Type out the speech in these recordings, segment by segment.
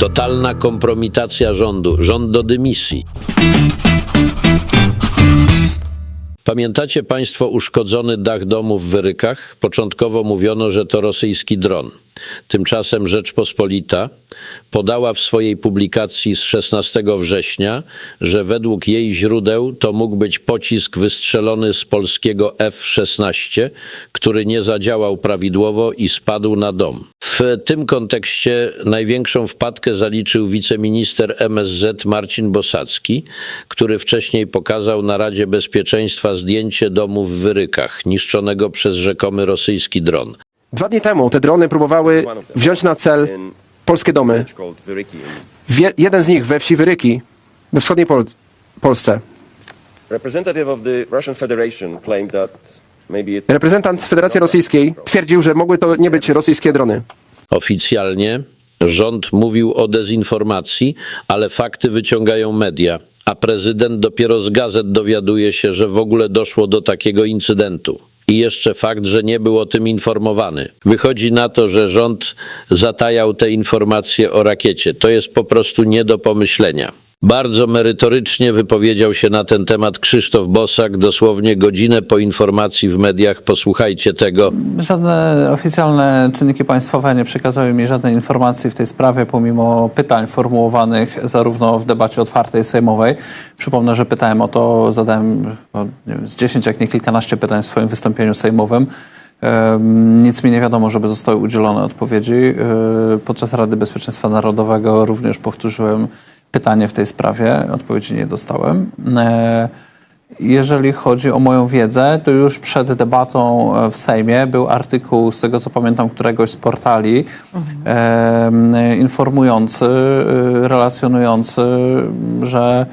Totalna kompromitacja rządu, rząd do dymisji. Pamiętacie Państwo uszkodzony dach domu w Wyrykach? Początkowo mówiono, że to rosyjski dron. Tymczasem Rzeczpospolita podała w swojej publikacji z 16 września, że według jej źródeł to mógł być pocisk wystrzelony z polskiego F-16, który nie zadziałał prawidłowo i spadł na dom. W tym kontekście największą wpadkę zaliczył wiceminister MSZ Marcin Bosacki, który wcześniej pokazał na Radzie Bezpieczeństwa zdjęcie domu w Wyrykach, niszczonego przez rzekomy rosyjski dron. Dwa dni temu te drony próbowały wziąć na cel polskie domy. Wie, jeden z nich we wsi Wyryki, we wschodniej Pol Polsce. Reprezentant Federacji Rosyjskiej twierdził, że mogły to nie być rosyjskie drony. Oficjalnie rząd mówił o dezinformacji, ale fakty wyciągają media, a prezydent dopiero z gazet dowiaduje się, że w ogóle doszło do takiego incydentu. I jeszcze fakt, że nie był o tym informowany. Wychodzi na to, że rząd zatajał te informacje o rakiecie. To jest po prostu nie do pomyślenia. Bardzo merytorycznie wypowiedział się na ten temat Krzysztof Bosak, dosłownie godzinę po informacji w mediach. Posłuchajcie tego. Żadne oficjalne czynniki państwowe nie przekazały mi żadnej informacji w tej sprawie, pomimo pytań formułowanych zarówno w debacie otwartej sejmowej. Przypomnę, że pytałem o to, zadałem nie wiem, z 10, jak nie kilkanaście pytań w swoim wystąpieniu sejmowym. Nic mi nie wiadomo, żeby zostały udzielone odpowiedzi. E, Podczas Rady Bezpieczeństwa Narodowego również powtórzyłem pytanie w tej sprawie. Odpowiedzi nie dostałem. E, jeżeli chodzi o moją wiedzę, to już przed debatą e, w Sejmie był artykuł, z tego co pamiętam, któregoś z portali em, informujący, e, relacjonujący, że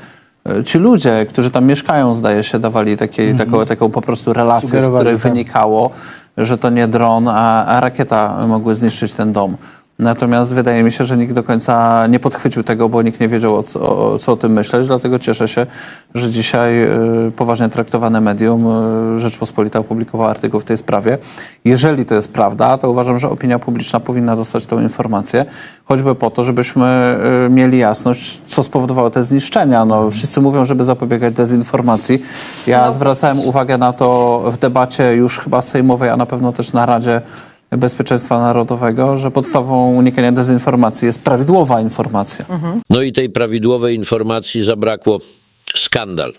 ci ludzie, którzy tam mieszkają, zdaje się, dawali takie, taką, taką po prostu relację, z której tak. wynikało, że to nie dron, a, a rakieta mogły zniszczyć ten dom. Natomiast wydaje mi się, że nikt do końca nie podchwycił tego, bo nikt nie wiedział, o co, o, co o tym myśleć. Dlatego cieszę się, że dzisiaj y, poważnie traktowane medium y, Rzeczpospolita opublikowało artykuł w tej sprawie. Jeżeli to jest prawda, to uważam, że opinia publiczna powinna dostać tę informację, choćby po to, żebyśmy y, mieli jasność, co spowodowało te zniszczenia. No, wszyscy mówią, żeby zapobiegać dezinformacji. Ja zwracałem uwagę na to w debacie już chyba sejmowej, a na pewno też na Radzie Bezpieczeństwa Narodowego, że podstawą unikania dezinformacji jest prawidłowa informacja. No i tej prawidłowej informacji zabrakło skandal.